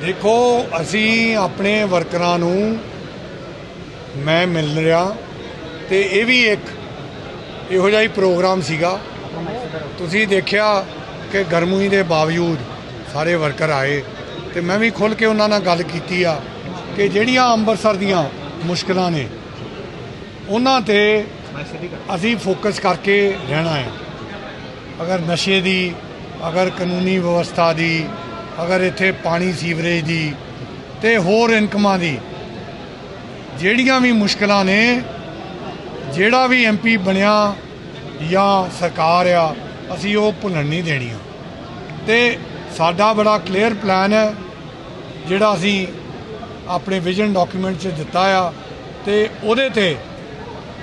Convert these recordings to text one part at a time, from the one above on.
ਦੇਖੋ, ਅਸੀਂ ਆਪਣੇ ਵਰਕਰਾਂ ਨੂੰ ਮੈਂ ਮਿਲ ਰਿਹਾ ਤੇ ਇਹ ਵੀ ਇੱਕ ਇਹੋ ਜਿਹਾ ਹੀ ਪ੍ਰੋਗਰਾਮ ਸੀਗਾ। ਤੁਸੀਂ ਦੇਖਿਆ ਕਿ ਗਰਮੀ ਦੇ ਬਾਵਜੂਦ ਸਾਰੇ ਵਰਕਰ ਆਏ ਤੇ ਮੈਂ ਵੀ ਖੁੱਲ ਕੇ ਉਹਨਾਂ ਨਾਲ ਗੱਲ ਕੀਤੀ ਆ ਕਿ ਜਿਹੜੀਆਂ ਅੰਮ੍ਰਿਤਸਰ ਦੀਆਂ ਮੁਸ਼ਕਲਾਂ ਨੇ, ਉਹਨਾਂ ਤੇ ਅਸੀਂ ਫੋਕਸ ਕਰਕੇ ਰਹਿਣਾ ਹੈ। ਅਗਰ ਨਸ਼ੇ ਦੀ, ਅਗਰ ਕਾਨੂੰਨੀ ਵਿਵਸਥਾ ਦੀ ਅਗਰ ਇੱਥੇ ਪਾਣੀ ਸੀਵਰੇਜ ਦੀ ਤੇ ਹੋਰ ਇਨਕਮਾਂ ਦੀ, ਜਿਹੜੀਆਂ ਵੀ ਮੁਸ਼ਕਲਾਂ ਨੇ, ਜਿਹੜਾ ਵੀ ਐਮਪੀ ਬਣਿਆ ਜਾਂ ਸਰਕਾਰ ਆ, ਅਸੀਂ ਉਹ ਭੁੱਲਣ ਨਹੀਂ ਦੇਣੀਆਂ। ਤੇ ਸਾਡਾ ਬੜਾ ਕਲੀਅਰ ਪਲਾਨ ਹੈ, ਜਿਹੜਾ ਅਸੀਂ ਆਪਣੇ ਵਿਜ਼ਨ ਡਾਕੂਮੈਂਟ 'ਚ ਦਿੱਤਾ ਆ, ਤੇ ਉਹਦੇ ਤੇ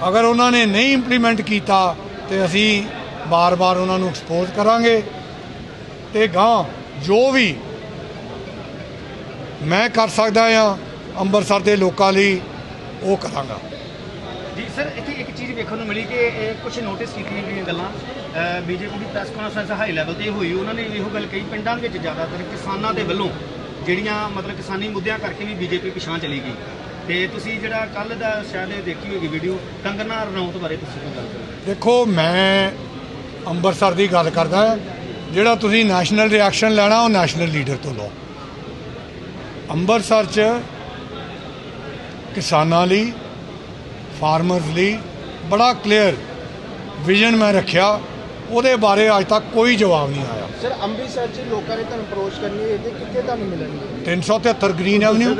ਅਗਰ ਉਹਨਾਂ ਨੇ ਨਹੀਂ ਇੰਪਲੀਮੈਂਟ ਕੀਤਾ, ਤੇ ਅਸੀਂ ਬਾਰ-ਬਾਰ ਉਹਨਾਂ ਨੂੰ ਐਕਸਪੋਜ਼ ਕਰਾਂਗੇ। ਤੇ ਗਾਂ ਜੋ ਵੀ ਮੈਂ ਕਰ ਸਕਦਾ ਆ ਅੰਮ੍ਰਿਤਸਰ ਦੇ ਲੋਕਾਂ ਲਈ ਉਹ ਕਰਾਂਗਾ। ਜੀ ਸਰ ਇੱਥੇ ਇੱਕ ਚੀਜ਼ ਵੇਖਣ ਨੂੰ ਮਿਲੀ ਕਿ ਕੁਝ ਨੋਟਿਸ ਕੀਤੀਆਂ ਗਈਆਂ ਗੱਲਾਂ ਬੀਜੇਪੀ ਦੀ ਪ੍ਰੈਸ ਕਾਨਫਰੰਸ ਹਾਈ ਲੈਵਲ ਤੇ ਹੋਈ। ਉਹਨਾਂ ਨੇ ਇਹੋ ਗੱਲ ਕਹੀ ਪਿੰਡਾਂ ਵਿੱਚ ਜ਼ਿਆਦਾਤਰ ਕਿਸਾਨਾਂ ਦੇ ਵੱਲੋਂ ਜਿਹੜੀਆਂ ਮਤਲਬ ਕਿਸਾਨੀ ਮੁੱਦਿਆਂ ਕਰਕੇ ਵੀ ਬੀਜੇਪੀ ਪਿਛਾਂ ਚਲੀ ਗਈ। ਤੇ ਤੁਸੀਂ ਜਿਹੜਾ ਕੱਲ ਦਾ ਸ਼ਾਇਦ ਇਹ ਦੇਖੀ ਹੋਏਗੀ ਵੀਡੀਓ ਕੰਗਨਾ ਰਣੌਤ ਬਾਰੇ ਤੁਸੀਂ ਕੋਈ ਗੱਲ ਕਰੋ ਦੇਖੋ ਮੈਂ ਅੰਮ੍ਰਿਤਸਰ ਦੀ ਗੱਲ ਕਰਦਾ ਜਿਹੜਾ ਤੁਸੀਂ ਨੈਸ਼ਨਲ ਰਿਐਕਸ਼ਨ ਲੈਣਾ ਉਹ ਨੈਸ਼ਨਲ ਲੀਡਰ ਤੋਂ ਲਓ। ਅੰਮ੍ਰਿਤਸਰ 'ਚ ਕਿਸਾਨਾਂ ਲਈ ਫਾਰਮਰਸ ਲਈ ਬੜਾ ਕਲੀਅਰ ਵਿਜ਼ਨ ਮੈਂ ਰੱਖਿਆ। ਉਹਦੇ ਬਾਰੇ ਅੱਜ ਤੱਕ ਕੋਈ ਜਵਾਬ ਨਹੀਂ ਆਇਆ। ਸਰ ਅੰਮ੍ਰਿਤਸਰ 'ਚ ਲੋਕਾਂ ਨੇ ਤੁਹਾਨੂੰ ਅਪਰੋਚ ਕਰਨੀ ਹੋਏ ਤੇ ਕਿੱਥੇ ਤੁਹਾਨੂੰ ਮਿਲਣਗੇ? 373 ਗ੍ਰੀਨ ਐਵਨਿਊ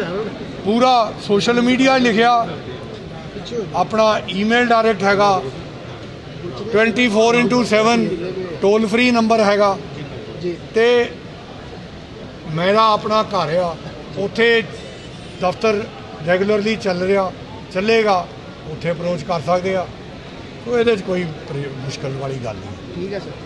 ਪੂਰਾ ਸੋਸ਼ਲ ਮੀਡੀਆ ਲਿਖਿਆ। ਹੋ ਆਪਣਾ ਈਮੇਲ ਡਾਇਰੈਕਟ ਹੈਗਾ। 24/7 ਟੋਲ ਫ੍ਰੀ ਨੰਬਰ ਹੈਗਾ। ਜੀ। ਤੇ ਮੇਰਾ ਆਪਣਾ ਘਰ ਆ। ਉੱਥੇ ਦਫ਼ਤਰ ਰੈਗੂਲਰਲੀ ਚੱਲ ਰਿਹਾ, ਚੱਲੇਗਾ, ਉੱਥੇ ਅਪਰੋਚ ਕਰ ਸਕਦੇ ਆ। ਸੋ ਇਹਦੇ 'ਚ ਕੋਈ ਪ੍ਰੇ- ਮੁਸ਼ਕਲ ਵਾਲੀ ਗੱਲ ਨਹੀਂ। ਠੀਕ ਹੈ, ਸਰ।